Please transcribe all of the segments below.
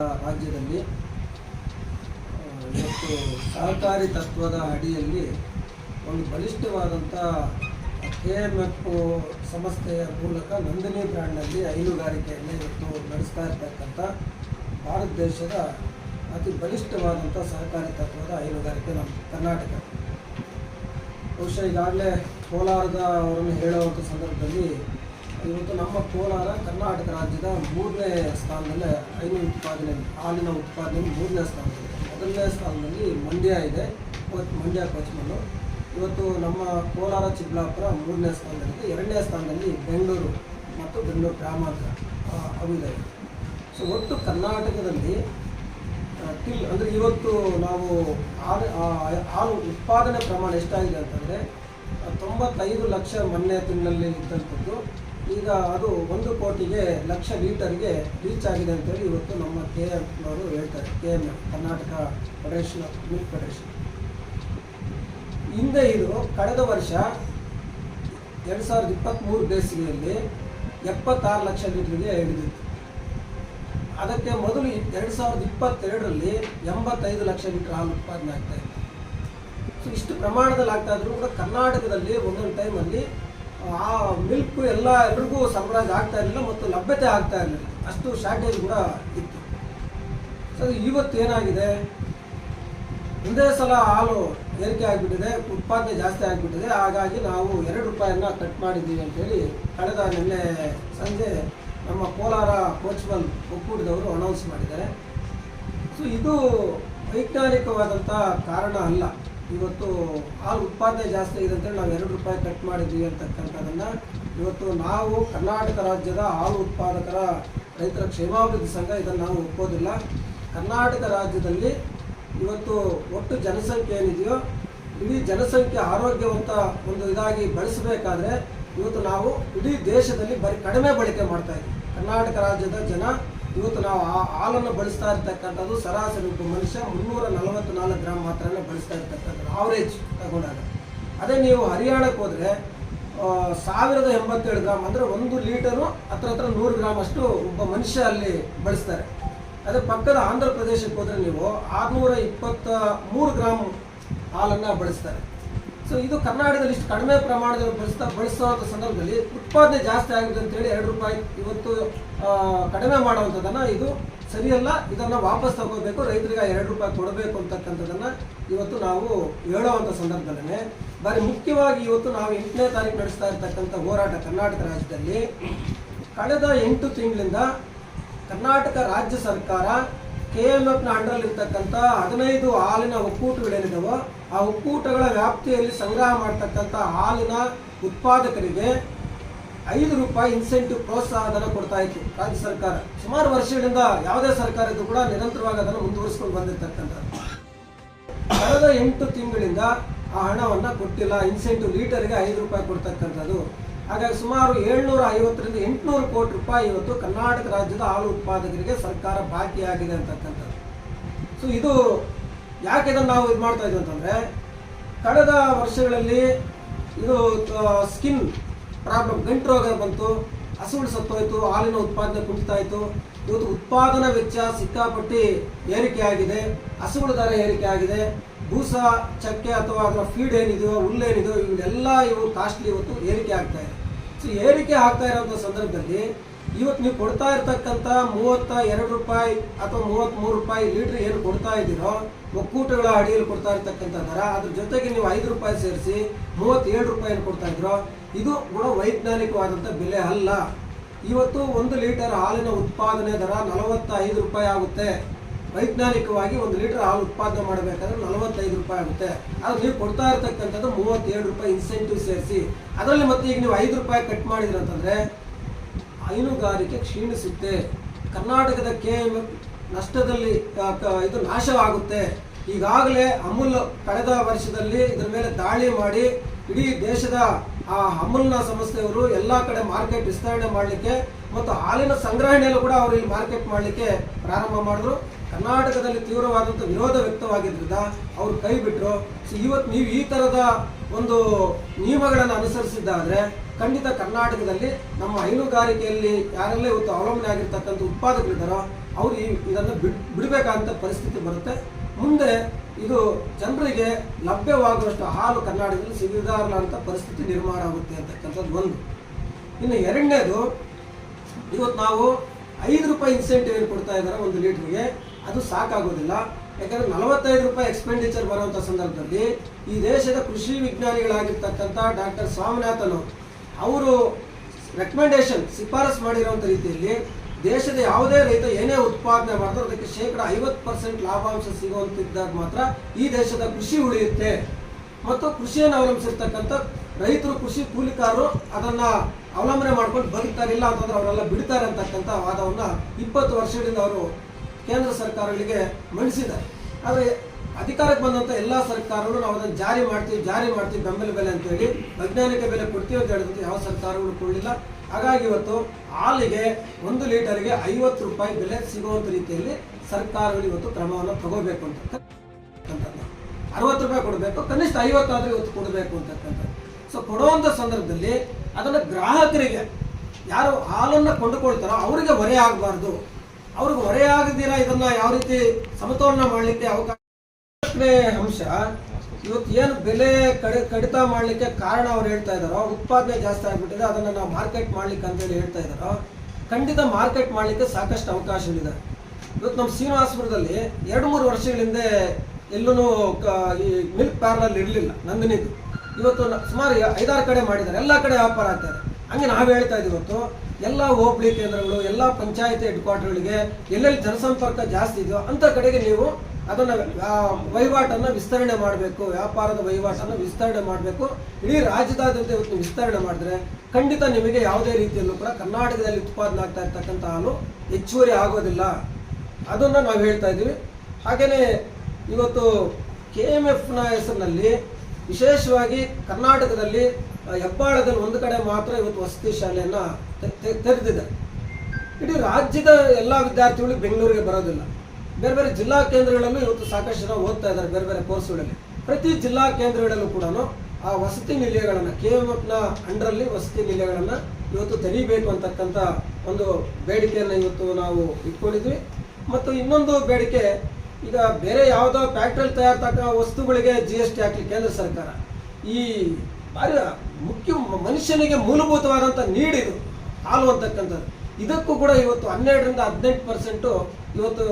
ರಾಜ್ಯದಲ್ಲಿ ಇವತ್ತು ಸಹಕಾರಿ ತತ್ವದ ಅಡಿಯಲ್ಲಿ ಒಂದು ಬಲಿಷ್ಠವಾದಂಥ ಕೆ ಎಂ ಎಫ್ ಸಂಸ್ಥೆಯ ಮೂಲಕ ನಂದಿನಿ ಬ್ರ್ಯಾಂಡ್ನಲ್ಲಿ ಹೈನುಗಾರಿಕೆಯನ್ನು ಇವತ್ತು ನಡೆಸ್ತಾ ಇರ್ತಕ್ಕಂಥ ಭಾರತ ದೇಶದ ಅತಿ ಬಲಿಷ್ಠವಾದಂಥ ಸಹಕಾರಿ ತತ್ವದ ಹೈನುಗಾರಿಕೆ ನಮ್ಮ ಕರ್ನಾಟಕ. ಬಹುಶಃ ಈಗಾಗಲೇ ಕೋಲಾರದ ಅವರನ್ನು ಹೇಳುವಂಥ ಸಂದರ್ಭದಲ್ಲಿ ಇವತ್ತು ನಮ್ಮ ಕೋಲಾರ ಕರ್ನಾಟಕ ರಾಜ್ಯದ ಮೂರನೇ ಸ್ಥಾನದಲ್ಲಿ ಹೈನು ಉತ್ಪಾದನೆ, ಹಾಲಿನ ಉತ್ಪಾದನೆ ಮೂರನೇ ಸ್ಥಾನದಲ್ಲಿ ಮೊದಲನೇ ಸ್ಥಾನದಲ್ಲಿ ಮಂಡ್ಯ ಇದೆ ಮಂಡ್ಯ ಕೋಚ್ಮಲ್ಲು ಇವತ್ತು ನಮ್ಮ ಕೋಲಾರ, ಚಿಕ್ಕಬಳ್ಳಾಪುರ ಮೂರನೇ ಸ್ಥಾನದಲ್ಲಿದೆ. ಎರಡನೇ ಸ್ಥಾನದಲ್ಲಿ ಬೆಂಗಳೂರು ಮತ್ತು ಬೆಂಗಳೂರು ಗ್ರಾಮಾಂತರ ಅವಿದೆ ಸೊ ಒಟ್ಟು ಕರ್ನಾಟಕದಲ್ಲಿ ಟಿಲ್ ಅಂದರೆ ಇವತ್ತು ನಾವು ಹಾಲು ಹಾಲು ಉತ್ಪಾದನೆ ಪ್ರಮಾಣ ಎಷ್ಟಾಗಿದೆ ಅಂತಂದರೆ, ತೊಂಬತ್ತೈದು ಲಕ್ಷ ಮೊನ್ನೆ ತಿಂಗಳಲ್ಲಿ ಇದ್ದಂಥದ್ದು ಈಗ ಅದು ಒಂದು ಕೋಟಿಗೆ ಲಕ್ಷ ಲೀಟರ್ಗೆ ರೀಚ್ ಆಗಿದೆ ಅಂತೇಳಿ ಇವತ್ತು ನಮ್ಮ ಕೆ ಅವರು ಹೇಳ್ತಾರೆ. K M Karnataka federation of milk federation. ಹಿಂದೆ ಇದು ಕಳೆದ ವರ್ಷ ಎರಡು ಸಾವಿರದ ಇಪ್ಪತ್ತ್ಮೂರು ಬೇಸಿಗೆಯಲ್ಲಿ ಎಪ್ಪತ್ತಾರು ಲಕ್ಷ ಲೀಟರ್ಗೆ ಹಿಡಿದಿತ್ತು ಅದಕ್ಕೆ ಮೊದಲು ಎರಡು ಸಾವಿರದ ಇಪ್ಪತ್ತೆರಡರಲ್ಲಿ ಎಂಬತ್ತೈದು ಲಕ್ಷ ಲೀಟರ್ ಹಾಲು ಉತ್ಪಾದನೆ ಆಗ್ತಾ ಇತ್ತು. ಸೊ ಇಷ್ಟು ಪ್ರಮಾಣದಲ್ಲಿ ಆಗ್ತಾ ಇದ್ರು ಕೂಡ ಕರ್ನಾಟಕದಲ್ಲಿ ಒಂದೊಂದು ಟೈಮಲ್ಲಿ ಆ ಮಿಲ್ಕ್ ಎಲ್ಲ ಎಲ್ರಿಗೂ ಸರಬರಾಜು ಆಗ್ತಾ ಇರಲಿಲ್ಲ ಮತ್ತು ಲಭ್ಯತೆ ಆಗ್ತಾ ಇರಲಿಲ್ಲ. ಅಷ್ಟು ಶಾರ್ಟೇಜ್ ಕೂಡ ಇತ್ತು. ಸೊ ಇವತ್ತು ಏನಾಗಿದೆ? ಒಂದೇ ಸಲ ಹಾಲು ಏರಿಕೆ ಆಗಿಬಿಟ್ಟಿದೆ, ಉತ್ಪಾದನೆ ಜಾಸ್ತಿ ಆಗಿಬಿಟ್ಟಿದೆ. ಹಾಗಾಗಿ ನಾವು ಎರಡು ರೂಪಾಯಿಯನ್ನು ಕಟ್ ಮಾಡಿದ್ದೀವಿ ಅಂತೇಳಿ ಕಳೆದ ನಿನ್ನೆ ಸಂಜೆ ನಮ್ಮ ಕೋಲಾರ ಕೋಚ್ಬಲ್ ಒಕ್ಕೂಟದವರು ಅನೌನ್ಸ್ ಮಾಡಿದ್ದಾರೆ. ಸೊ ಇದು ವೈಜ್ಞಾನಿಕವಾದಂಥ ಕಾರಣ ಅಲ್ಲ. ಇವತ್ತು ಹಾಲು ಉತ್ಪಾದನೆ ಜಾಸ್ತಿ ಆಗಿದೆ ಅಂತೇಳಿ ನಾವು ಎರಡು ರೂಪಾಯಿ ಕಟ್ ಮಾಡಿದ್ದೀವಿ ಅಂತಕ್ಕಂಥದ್ದನ್ನು ಇವತ್ತು ನಾವು ಕರ್ನಾಟಕ ರಾಜ್ಯದ ಹಾಲು ಉತ್ಪಾದಕರ ರೈತರ ಕ್ಷೇಮಾಭಿವೃದ್ಧಿ ಸಂಘ ಇದನ್ನು ನಾವು ಒಪ್ಪೋದಿಲ್ಲ. ಕರ್ನಾಟಕ ರಾಜ್ಯದಲ್ಲಿ ಇವತ್ತು ಒಟ್ಟು ಜನಸಂಖ್ಯೆ ಏನಿದೆಯೋ ಇಡೀ ಜನಸಂಖ್ಯೆ ಆರೋಗ್ಯವಂತ ಒಂದು ಇದಾಗಿ ಬಳಸಬೇಕಾದ್ರೆ ಇವತ್ತು ನಾವು ಇಡೀ ದೇಶದಲ್ಲಿ ಬರೀ ಕಡಿಮೆ ಬಳಕೆ ಮಾಡ್ತಾ ಇದ್ದೀವಿ. ಕರ್ನಾಟಕ ರಾಜ್ಯದ ಜನ ಇವತ್ತು ನಾವು ಆ ಹಾಲನ್ನು ಬಳಸ್ತಾ ಇರ್ತಕ್ಕಂಥದ್ದು ಸರಾಸರಿ ಒಬ್ಬ ಮನುಷ್ಯ ಮುನ್ನೂರ ನಲವತ್ನಾಲ್ಕು ಗ್ರಾಮ್ ಮಾತ್ರನೇ ಬಳಸ್ತಾ ಇರ್ತಕ್ಕಂಥದ್ದು ಆವರೇಜ್ ತಗೊಂಡಾಗ. ಅದೇ ನೀವು ಹರಿಯಾಣಕ್ಕೆ ಹೋದರೆ ಸಾವಿರದ ಎಂಬತ್ತೇಳು ಗ್ರಾಮ್ ಅಂದರೆ ಒಂದು ಲೀಟರು ಹತ್ರ ಹತ್ರ ನೂರು ಗ್ರಾಮ್ ಅಷ್ಟು ಒಬ್ಬ ಮನುಷ್ಯ ಅಲ್ಲಿ ಬಳಸ್ತಾರೆ. ಅದೇ ಪಕ್ಕದ ಆಂಧ್ರ ಪ್ರದೇಶಕ್ಕೆ ಹೋದರೆ ನೀವು ಆರುನೂರ ಇಪ್ಪತ್ತ ಮೂರು ಗ್ರಾಮ್ ಹಾಲನ್ನು ಬಳಸ್ತಾರೆ. ಸೊ ಇದು ಕರ್ನಾಟಕದಲ್ಲಿ ಇಷ್ಟು ಕಡಿಮೆ ಪ್ರಮಾಣದಲ್ಲಿ ಬಳಸ್ತಾ ಬಳಸುವಂಥ ಸಂದರ್ಭದಲ್ಲಿ ಉತ್ಪಾದನೆ ಜಾಸ್ತಿ ಆಗಿದೆ ಅಂತೇಳಿ ಎರಡು ರೂಪಾಯಿ ಇವತ್ತು ಕಡಿಮೆ ಮಾಡುವಂಥದ್ದನ್ನು ಇದು ಸರಿಯಲ್ಲ, ಇದನ್ನು ವಾಪಸ್ ತಗೋಬೇಕು, ರೈತರಿಗೆ ಎರಡು ರೂಪಾಯಿ ಕೊಡಬೇಕು ಅಂತಕ್ಕಂಥದ್ದನ್ನು ಇವತ್ತು ನಾವು ಹೇಳುವಂಥ ಸಂದರ್ಭದಲ್ಲೇ. ಬಾರಿ ಮುಖ್ಯವಾಗಿ ಇವತ್ತು ನಾವು ಎಂಟನೇ ತಾರೀಕು ನಡೆಸ್ತಾ ಇರ್ತಕ್ಕಂಥ ಹೋರಾಟ ಕರ್ನಾಟಕ ರಾಜ್ಯದಲ್ಲಿ, ಕಳೆದ ಎಂಟು ತಿಂಗಳಿಂದ ಕರ್ನಾಟಕ ರಾಜ್ಯ ಸರ್ಕಾರ ಕೆ ಎಂ ಎಫ್ನ ಅಂಡರಲ್ಲಿ ಇರ್ತಕ್ಕಂಥ ಹದಿನೈದು ಹಾಲಿನ ಒಕ್ಕೂಟಗಳೇನಿದಾವೋ ಆ ಒಕ್ಕೂಟಗಳ ವ್ಯಾಪ್ತಿಯಲ್ಲಿ ಸಂಗ್ರಹ ಮಾಡ್ತಕ್ಕಂಥ ಹಾಲಿನ ಉತ್ಪಾದಕರಿಗೆ ಐದು ರೂಪಾಯಿ ಇನ್ಸೆಂಟಿವ್ ಪ್ರೋತ್ಸಾಹಧನ ಕೊಡ್ತಾ ಇತ್ತು ರಾಜ್ಯ ಸರ್ಕಾರ. ಸುಮಾರು ವರ್ಷಗಳಿಂದ ಯಾವುದೇ ಸರ್ಕಾರ ಇದ್ದು ಕೂಡ ನಿರಂತರವಾಗಿ ಅದನ್ನು ಮುಂದುವರಿಸಿಕೊಂಡು ಬಂದಿರತಕ್ಕಂಥದ್ದು. ಕಳೆದ ಎಂಟು ತಿಂಗಳಿಂದ ಆ ಹಣವನ್ನು ಕೊಟ್ಟಿಲ್ಲ. ಇನ್ಸೆಂಟಿವ್ ಲೀಟರ್ಗೆ ಐದು ರೂಪಾಯಿ ಕೊಡ್ತಕ್ಕಂಥದ್ದು. ಹಾಗಾಗಿ ಸುಮಾರು ಏಳ್ನೂರ ಐವತ್ತರಿಂದ ಎಂಟುನೂರು ಕೋಟಿ ರೂಪಾಯಿ ಇವತ್ತು ಕರ್ನಾಟಕ ರಾಜ್ಯದ ಹಾಲು ಉತ್ಪಾದಕರಿಗೆ ಸರ್ಕಾರ ಬಾಕಿಯಾಗಿದೆ ಅಂತಕ್ಕಂಥದ್ದು. ಸೊ ಇದು ಯಾಕೆ ಇದನ್ನು ನಾವು ಇದು ಮಾಡ್ತಾ ಇದ್ದೀವಿ ಅಂತಂದರೆ, ಕಳೆದ ವರ್ಷಗಳಲ್ಲಿ ಇದು ಸ್ಕಿನ್ ಪ್ರಾಬ್ಲಮ್ ಗಂಟು ರೋಗ ಬಂತು, ಹಸುಗಳು ಸತ್ತೋಯ್ತು, ಹಾಲಿನ ಉತ್ಪಾದನೆ ಕುಂಠಿತಾ ಇತ್ತು ಇವತ್ತು ಉತ್ಪಾದನಾ ವೆಚ್ಚ ಸಿಕ್ಕಾಪಟ್ಟಿ ಏರಿಕೆ ಆಗಿದೆ ಹಸುಗಳ ದರ ಏರಿಕೆ ಆಗಿದೆ ಬೂಸ ಚಕ್ಕೆ ಅಥವಾ ಅದರ ಫೀಡ್ ಏನಿದೆಯೋ ಹುಲ್ಲೇನಿದೆಯೋ ಇವನ್ನೆಲ್ಲ ಇವು ಕಾಸ್ಟ್ಲಿ ಇವತ್ತು ಏರಿಕೆ ಆಗ್ತಾ ಇದೆ. ಸೊ ಏರಿಕೆ ಆಗ್ತಾ ಇರೋಂಥ ಸಂದರ್ಭದಲ್ಲಿ ಇವತ್ತು ನೀವು ಕೊಡ್ತಾ ಇರ್ತಕ್ಕಂಥ ಮೂವತ್ತ ಎರಡು ರೂಪಾಯಿ ಅಥವಾ ಮೂವತ್ತ್ಮೂರು ರೂಪಾಯಿ ಲೀಟ್ರ್ ಏನು ಕೊಡ್ತಾ ಇದ್ದೀರೋ, ಒಕ್ಕೂಟಗಳ ಅಡಿಯಲ್ಲಿ ಕೊಡ್ತಾ ಇರ್ತಕ್ಕಂಥ ದರ, ಅದ್ರ ಜೊತೆಗೆ ನೀವು ಐದು ರೂಪಾಯಿ ಸೇರಿಸಿ ಮೂವತ್ತೇಳು ರೂಪಾಯಿ ಕೊಡ್ತಾ ಇದ್ದೀರೋ, ಇದು ಕೂಡ ವೈಜ್ಞಾನಿಕವಾದಂಥ ಬೆಲೆ ಅಲ್ಲ. ಇವತ್ತು ಒಂದು ಲೀಟರ್ ಹಾಲಿನ ಉತ್ಪಾದನೆ ದರ ನಲವತ್ತ ಐದು ರೂಪಾಯಿ ಆಗುತ್ತೆ. ವೈಜ್ಞಾನಿಕವಾಗಿ ಒಂದು ಲೀಟರ್ ಹಾಲು ಉತ್ಪಾದನೆ ಮಾಡಬೇಕಾದ್ರೆ ನಲವತ್ತೈದು ರೂಪಾಯಿ ಆಗುತ್ತೆ. ಆದ್ರೆ ನೀವು ಕೊಡ್ತಾ ಇರತಕ್ಕಂಥದ್ದು ಮೂವತ್ತೇಳು ರೂಪಾಯಿ ಇನ್ಸೆಂಟಿವ್ ಸೇರಿಸಿ. ಅದರಲ್ಲಿ ಮತ್ತೆ ಈಗ ನೀವು ಐದು ರೂಪಾಯಿ ಕಟ್ ಮಾಡಿದ್ರಿ ಅಂತಂದ್ರೆ ಹೈನುಗಾರಿಕೆ ಕ್ಷೀಣಿಸುತ್ತೆ. ಕರ್ನಾಟಕದ ಕೆ ನಷ್ಟದಲ್ಲಿ ಇದು ನಾಶವಾಗುತ್ತೆ. ಈಗಾಗಲೇ ಅಮೂಲ್ ಕಳೆದ ವರ್ಷದಲ್ಲಿ ಇದರ ಮೇಲೆ ದಾಳಿ ಮಾಡಿ ಇಡೀ ದೇಶದ, ಆ, ಅಮೂಲ್ನ ಸಂಸ್ಥೆಯವರು ಎಲ್ಲ ಕಡೆ ಮಾರ್ಕೆಟ್ ವಿಸ್ತರಣೆ ಮಾಡಲಿಕ್ಕೆ ಮತ್ತು ಹಾಲಿನ ಸಂಗ್ರಹಣೆಯಲ್ಲೂ ಕೂಡ ಅವರು ಇಲ್ಲಿ ಮಾರ್ಕೆಟ್ ಮಾಡಲಿಕ್ಕೆ ಪ್ರಾರಂಭ ಮಾಡಿದ್ರು. ಕರ್ನಾಟಕದಲ್ಲಿ ತೀವ್ರವಾದಂಥ ವಿರೋಧ ವ್ಯಕ್ತವಾಗಿದ್ದರಿಂದ ಅವರು ಕೈ ಬಿಟ್ಟರು ಸೊ ಇವತ್ತು ನೀವು ಈ ಥರದ ಒಂದು ನಿಯಮಗಳನ್ನು ಅನುಸರಿಸಿದ್ದಾದ್ರೆ ಖಂಡಿತ ಕರ್ನಾಟಕದಲ್ಲಿ ನಮ್ಮ ಹೈನುಗಾರಿಕೆಯಲ್ಲಿ ಯಾರೆಲ್ಲ ಇವತ್ತು ಅವಲಂಬನೆ ಆಗಿರ್ತಕ್ಕಂಥ ಉತ್ಪಾದಕರಿದ್ದಾರೋ ಅವರು ಈ ಇದನ್ನು ಬಿಡ್ ಬಿಡಬೇಕಾದಂಥ ಪರಿಸ್ಥಿತಿ ಬರುತ್ತೆ. ಮುಂದೆ ಇದು ಜನರಿಗೆ ಲಭ್ಯವಾಗುವಷ್ಟು ಹಾಲು ಕರ್ನಾಟಕದಲ್ಲಿ ಅಂತ ಪರಿಸ್ಥಿತಿ ನಿರ್ಮಾಣ ಆಗುತ್ತೆ ಅಂತಕ್ಕಂಥದ್ದು ಒಂದು. ಇನ್ನು ಎರಡನೇದು ಇವತ್ತು ನಾವು ಐದು ರೂಪಾಯಿ ಇನ್ಸೆಂಟಿವ್ ಏನು ಕೊಡ್ತಾ ಇದ್ದಾರೆ ಒಂದು ಲೀಟ್ರಿಗೆ, ಅದು ಸಾಕಾಗೋದಿಲ್ಲ. ಯಾಕಂದರೆ ನಲವತ್ತೈದು ರೂಪಾಯಿ ಎಕ್ಸ್ಪೆಂಡಿಚರ್ ಬರುವಂಥ ಸಂದರ್ಭದಲ್ಲಿ ಈ ದೇಶದ ಕೃಷಿ ವಿಜ್ಞಾನಿಗಳಾಗಿರ್ತಕ್ಕಂಥ ಡಾಕ್ಟರ್ ಸ್ವಾಮಿನಾಥನ್ ಅವರು ರೆಕಮೆಂಡೇಶನ್ ಶಿಫಾರಸ್ ಮಾಡಿರುವಂಥ ರೀತಿಯಲ್ಲಿ ದೇಶದ ಯಾವುದೇ ರೈತ ಏನೇ ಉತ್ಪಾದನೆ ಮಾಡಿದ್ರು ಅದಕ್ಕೆ ಶೇಕಡ ಐವತ್ತು ಪರ್ಸೆಂಟ್ ಲಾಭಾಂಶ ಸಿಗುವಂತಿದ್ದಾಗ ಮಾತ್ರ ಈ ದೇಶದ ಕೃಷಿ ಉಳಿಯುತ್ತೆ. ಮತ್ತು ಕೃಷಿಯನ್ನು ಅವಲಂಬಿಸಿರ್ತಕ್ಕಂಥ ರೈತರು, ಕೃಷಿ ಕೂಲಿಕಾರರು ಅದನ್ನ ಅವಲಂಬನೆ ಮಾಡ್ಕೊಂಡು ಬದುಕ್ತಾರಿಲ್ಲ ಅಂತಂದ್ರೆ ಅವರೆಲ್ಲ ಬಿಡ್ತಾರೆ ಅಂತಕ್ಕಂಥ ವಾದವನ್ನ ಇಪ್ಪತ್ತು ವರ್ಷದಿಂದ ಅವರು ಕೇಂದ್ರ ಸರ್ಕಾರಗಳಿಗೆ ಮಂಡಿಸಿದ್ದಾರೆ. ಆದರೆ ಅಧಿಕಾರಕ್ಕೆ ಬಂದಂಥ ಎಲ್ಲ ಸರ್ಕಾರಗಳು ನಾವು ಅದನ್ನು ಜಾರಿ ಮಾಡ್ತೀವಿ ಜಾರಿ ಮಾಡ್ತೀವಿ, ಬೆಂಬಲ ಬೆಲೆ ಅಂತೇಳಿ, ವೈಜ್ಞಾನಿಕ ಬೆಲೆ ಕೊಡ್ತೀವಿ ಅಂತ ಹೇಳಿದಂತೆ ಯಾವ ಸರ್ಕಾರಗಳು ಕೊಡಲಿಲ್ಲ. ಹಾಗಾಗಿ ಇವತ್ತು ಹಾಲಿಗೆ ಒಂದು ಲೀಟರ್ಗೆ ಐವತ್ತು ರೂಪಾಯಿ ಬೆಲೆ ಸಿಗುವಂಥ ರೀತಿಯಲ್ಲಿ ಸರ್ಕಾರಗಳು ಇವತ್ತು ಕ್ರಮವನ್ನು ತಗೋಬೇಕು ಅಂತಕ್ಕಂಥದ್ದು. ಅರವತ್ತು ರೂಪಾಯಿ ಕೊಡಬೇಕು, ಕನಿಷ್ಠ ಐವತ್ತಾದ್ರೂ ಇವತ್ತು ಕೊಡಬೇಕು ಅಂತಕ್ಕಂಥದ್ದು. ಸೊ ಕೊಡುವಂಥ ಸಂದರ್ಭದಲ್ಲಿ ಅದನ್ನು ಗ್ರಾಹಕರಿಗೆ ಯಾರು ಹಾಲನ್ನು ಕೊಂಡುಕೊಳ್ತಾರೋ ಅವರಿಗೆ ಹೊರೆ ಆಗಬಾರ್ದು. ಅವ್ರಿಗೆ ಹೊರೆ ಆಗದಿರ ಇದನ್ನು ಯಾವ ರೀತಿ ಸಮತೋಲನ ಮಾಡಲಿಕ್ಕೆ ಅವಕಾಶ ಅಂಶ, ಇವತ್ತು ಏನು ಬೆಲೆ ಕಡಿ, ಕಡಿತ ಮಾಡಲಿಕ್ಕೆ ಕಾರಣ ಅವ್ರು ಹೇಳ್ತಾ ಇದ್ದಾರೋ, ಉತ್ಪಾದನೆ ಜಾಸ್ತಿ ಆಗಿಬಿಟ್ಟಿದೆ, ಅದನ್ನು ನಾವು ಮಾರ್ಕೆಟ್ ಮಾಡ್ಲಿಕ್ಕೆ ಅಂತೇಳಿ ಹೇಳ್ತಾ ಇದ್ದಾರೋ, ಖಂಡಿತ ಮಾರ್ಕೆಟ್ ಮಾಡಲಿಕ್ಕೆ ಸಾಕಷ್ಟು ಅವಕಾಶಗಳಿದೆ. ಇವತ್ತು ನಮ್ಮ ಶ್ರೀನಿವಾಸಪುರದಲ್ಲಿ ಎರಡು ಮೂರು ವರ್ಷಗಳ ಹಿಂದೆ ಎಲ್ಲೂ ಈ ಮಿಲ್ಕ್ ಪಾರ್ಲರ್ ಇರಲಿಲ್ಲ, ನಂದಿನಿದು. ಇವತ್ತು ಸುಮಾರು ಐದಾರು ಕಡೆ ಮಾಡಿದ್ದಾರೆ. ಎಲ್ಲ ಕಡೆ ವ್ಯಾಪಾರ ಆಗ್ತಾರೆ ಹಂಗೆ ನಾವು ಹೇಳ್ತಾ ಇದ್ದೀವಿ ಇವತ್ತು, ಎಲ್ಲ ಹೋಬಳಿ ಕೇಂದ್ರಗಳು, ಎಲ್ಲ ಪಂಚಾಯತಿ ಹೆಡ್ ಕ್ವಾರ್ಟರ್ಗಳಿಗೆ ಎಲ್ಲೆಲ್ಲಿ ಜನಸಂಪರ್ಕ ಜಾಸ್ತಿ ಇದೆಯೋ ಅಂತ ಕಡೆಗೆ ನೀವು ಅದನ್ನ ವಹಿವಾಟನ್ನು ವಿಸ್ತರಣೆ ಮಾಡಬೇಕು, ವ್ಯಾಪಾರದ ವಹಿವಾಟನ್ನು ವಿಸ್ತರಣೆ ಮಾಡಬೇಕು. ಇಡೀ ರಾಜ್ಯದಾದ್ಯಂತ ಇವತ್ತು ವಿಸ್ತರಣೆ ಮಾಡಿದ್ರೆ ಖಂಡಿತ ನಿಮಗೆ ಯಾವುದೇ ರೀತಿಯಲ್ಲೂ ಕೂಡ ಕರ್ನಾಟಕದಲ್ಲಿ ಉತ್ಪಾದನೆ ಆಗ್ತಾ ಇರ್ತಕ್ಕಂಥ ಹಾಲು ಹೆಚ್ಚುವರಿ ಆಗೋದಿಲ್ಲ. ಅದನ್ನ ನಾವು ಹೇಳ್ತಾ ಇದ್ದೀವಿ. ಹಾಗೇನೆ ಇವತ್ತು ಕೆ ಎಂ ಎಫ್ನ ಹೆಸರಿನಲ್ಲಿ ವಿಶೇಷವಾಗಿ ಕರ್ನಾಟಕದಲ್ಲಿ ಹೆಬ್ಬಾಳದಲ್ಲಿ ಒಂದು ಕಡೆ ಮಾತ್ರ ಇವತ್ತು ವಸತಿ ಶಾಲೆಯನ್ನು ತೆರೆದಿದೆ. ಇಡೀ ರಾಜ್ಯದ ಎಲ್ಲ ವಿದ್ಯಾರ್ಥಿಗಳು ಬೆಂಗಳೂರಿಗೆ ಬರೋದಿಲ್ಲ. ಬೇರೆ ಬೇರೆ ಜಿಲ್ಲಾ ಕೇಂದ್ರಗಳಲ್ಲೂ ಇವತ್ತು ಸಾಕಷ್ಟು ಜನ ಓದ್ತಾ ಇದ್ದಾರೆ ಬೇರೆ ಬೇರೆ ಕೋರ್ಸ್ಗಳಲ್ಲಿ ಪ್ರತಿ ಜಿಲ್ಲಾ ಕೇಂದ್ರಗಳಲ್ಲೂ ಕೂಡ ಆ ವಸತಿ ನಿಲಯಗಳನ್ನು ಕೆ ಎಫ್ನ ಅಂಡರಲ್ಲಿ ವಸತಿ ನಿಲಯಗಳನ್ನು ಇವತ್ತು ತೆರೀಬೇಕು ಅಂತಕ್ಕಂಥ ಒಂದು ಬೇಡಿಕೆಯನ್ನು ಇವತ್ತು ನಾವು ಇಟ್ಕೊಂಡಿದ್ವಿ. ಮತ್ತು ಇನ್ನೊಂದು ಬೇಡಿಕೆ ಈಗ ಬೇರೆ ಯಾವುದೋ ಫ್ಯಾಕ್ಟ್ರಿಯಲ್ಲಿ ತಯಾರ್ತಕ್ಕ ವಸ್ತುಗಳಿಗೆ ಜಿ ಎಸ್ ಟಿ ಹಾಕಲಿ ಕೇಂದ್ರ ಸರ್ಕಾರ. ಈ ಭಾರಿ ಮುಖ್ಯ ಮನುಷ್ಯನಿಗೆ ಮೂಲಭೂತವಾದಂಥ ನೀಡಿದು ಹಾಲು ಅಂತಕ್ಕಂಥದ್ದು. ಇದಕ್ಕೂ ಕೂಡ ಇವತ್ತು ಹನ್ನೆರಡರಿಂದ ಹದಿನೆಂಟು ಪರ್ಸೆಂಟು ಇವತ್ತು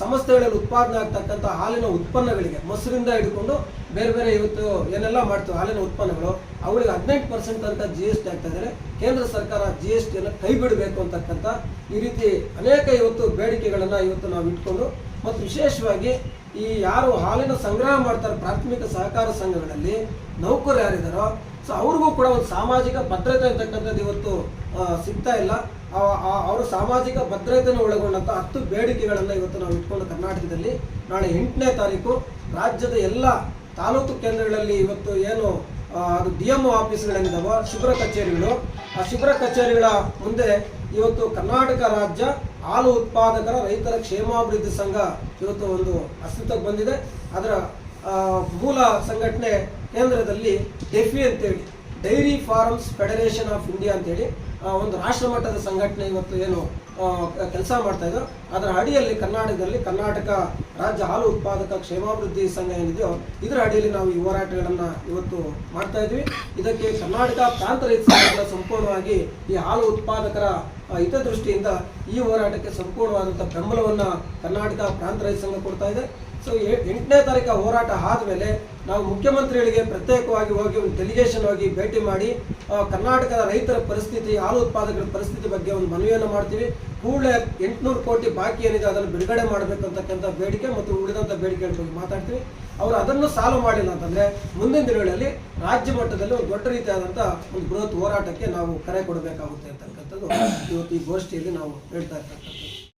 ಸಂಸ್ಥೆಗಳಲ್ಲಿ ಉತ್ಪಾದನೆ ಆಗ್ತಕ್ಕಂಥ ಹಾಲಿನ ಉತ್ಪನ್ನಗಳಿಗೆ ಮೊಸರಿಂದ ಹಿಡ್ಕೊಂಡು ಬೇರೆ ಬೇರೆ ಇವತ್ತು ಏನೆಲ್ಲ ಮಾಡ್ತೀವಿ, ಹಾಲಿನ ಉತ್ಪನ್ನಗಳು, ಅವುಗಳಿಗೆ ಹದಿನೆಂಟು ಪರ್ಸೆಂಟ್ ಅಂತ ಜಿ ಎಸ್ ಟಿ ಆಗ್ತಾ ಇದ್ದಾರೆ. ಕೇಂದ್ರ ಸರ್ಕಾರ ಜಿ ಎಸ್ ಟಿಯನ್ನು ಕೈ ಬಿಡಬೇಕು ಅಂತಕ್ಕಂಥ ಈ ರೀತಿ ಅನೇಕ ಇವತ್ತು ಬೇಡಿಕೆಗಳನ್ನು ಇವತ್ತು ನಾವು ಇಟ್ಕೊಂಡು, ಮತ್ತು ವಿಶೇಷವಾಗಿ ಈ ಯಾರು ಹಾಲಿನ ಸಂಗ್ರಹ ಮಾಡ್ತಾರೆ ಪ್ರಾಥಮಿಕ ಸಹಕಾರ ಸಂಘಗಳಲ್ಲಿ ನೌಕರು ಯಾರಿದ್ದಾರೋ ಸೊ ಅವ್ರಿಗೂ ಕೂಡ ಒಂದು ಸಾಮಾಜಿಕ ಭದ್ರತೆ ಅಂತಕ್ಕಂಥದ್ದು ಇವತ್ತು ಸಿಗ್ತಾ ಇಲ್ಲ. ಅವರ ಸಾಮಾಜಿಕ ಭದ್ರತೆಯನ್ನು ಒಳಗೊಂಡಂತ ಹತ್ತು ಬೇಡಿಕೆಗಳನ್ನು ಇವತ್ತು ನಾವು ಇಟ್ಕೊಂಡು ಕರ್ನಾಟಕದಲ್ಲಿ ನಾಳೆ ಎಂಟನೇ ತಾರೀಕು ರಾಜ್ಯದ ಎಲ್ಲ ತಾಲೂಕು ಕೇಂದ್ರಗಳಲ್ಲಿ ಇವತ್ತು ಏನು ಅದು ಡಿ ಎಂ ಆಫೀಸ್ಗಳೇನಿದಾವೋ, ಶಿಬಿರ ಕಚೇರಿಗಳು. ಆ ಶಿಬಿರ ಕಚೇರಿಗಳ ಮುಂದೆ ಇವತ್ತು ಕರ್ನಾಟಕ ರಾಜ್ಯ ಹಾಲು ಉತ್ಪಾದಕರ ರೈತರ ಕ್ಷೇಮಾಭಿವೃದ್ಧಿ ಸಂಘ ಇವತ್ತು ಒಂದು ಅಸ್ತಿತ್ವಕ್ಕೆ ಬಂದಿದೆ. ಅದರ ಮೂಲ ಸಂಘಟನೆ ಕೇಂದ್ರದಲ್ಲಿ ಡೆಫಿ ಅಂತೇಳಿ, dairy farms federation of India ಅಂತೇಳಿ ಒಂದು ರಾಷ್ಟ್ರ ಮಟ್ಟದ ಸಂಘಟನೆ ಇವತ್ತು ಏನು ಕೆಲಸ ಮಾಡ್ತಾ ಇದ್ರು. ಅದರ ಅಡಿಯಲ್ಲಿ ಕರ್ನಾಟಕದಲ್ಲಿ ಕರ್ನಾಟಕ ರಾಜ್ಯ ಹಾಲು ಉತ್ಪಾದಕ ಕ್ಷೇಮಾಭಿವೃದ್ಧಿ ಸಂಘ ಏನಿದೆಯೋ, ಇದರ ಅಡಿಯಲ್ಲಿ ನಾವು ಈ ಹೋರಾಟಗಳನ್ನು ಇವತ್ತು ಮಾಡ್ತಾ ಇದ್ವಿ. ಇದಕ್ಕೆ ಕರ್ನಾಟಕ ಪ್ರಾಂತ ರೈತ ಸಂಘಗಳ ಸಂಪೂರ್ಣವಾಗಿ ಈ ಹಾಲು ಉತ್ಪಾದಕರ ಹಿತದೃಷ್ಟಿಯಿಂದ ಈ ಹೋರಾಟಕ್ಕೆ ಸಂಪೂರ್ಣವಾದಂಥ ಬೆಂಬಲವನ್ನು ಕರ್ನಾಟಕ ಪ್ರಾಂತ ರೈತ ಸಂಘ ಕೊಡ್ತಾ ಇದೆ. ಸೊ ಎಂಟನೇ ತಾರೀಕು ಹೋರಾಟ ಆದಮೇಲೆ ನಾವು ಮುಖ್ಯಮಂತ್ರಿಗಳಿಗೆ ಪ್ರತ್ಯೇಕವಾಗಿ ಹೋಗಿ ಒಂದು ಡೆಲಿಗೇಷನ್ ಹೋಗಿ ಭೇಟಿ ಮಾಡಿ ಕರ್ನಾಟಕದ ರೈತರ ಪರಿಸ್ಥಿತಿ, ಹಾಲು ಉತ್ಪಾದಕರ ಪರಿಸ್ಥಿತಿ ಬಗ್ಗೆ ಒಂದು ಮನವಿಯನ್ನು ಮಾಡ್ತೀವಿ. ಕೂಡಲೇ ಎಂಟುನೂರು ಕೋಟಿ ಬಾಕಿ ಏನಿದೆ ಅದನ್ನು ಬಿಡುಗಡೆ ಮಾಡಬೇಕಂತಕ್ಕಂಥ ಬೇಡಿಕೆ ಮತ್ತು ಉಳಿದಂಥ ಬೇಡಿಕೆಗಳ ಬಗ್ಗೆ ಮಾತಾಡ್ತೀವಿ. ಅವರು ಅದನ್ನು ಸಾಲ್ವ್ ಮಾಡಿಲ್ಲ ಅಂತಂದ್ರೆ ಮುಂದಿನ ದಿನಗಳಲ್ಲಿ ರಾಜ್ಯ ಮಟ್ಟದಲ್ಲಿ ಒಂದು ದೊಡ್ಡ ರೀತಿಯಾದಂಥ ಒಂದು ಬೃಹತ್ ಹೋರಾಟಕ್ಕೆ ನಾವು ಕರೆ ಕೊಡಬೇಕಾಗುತ್ತೆ ಅಂತಕ್ಕಂಥದ್ದು ಇವತ್ತು ಈ ಗೋಷ್ಠಿಯಲ್ಲಿ ನಾವು ಹೇಳ್ತಾ ಇರ್ತಕ್ಕಂಥದ್ದು.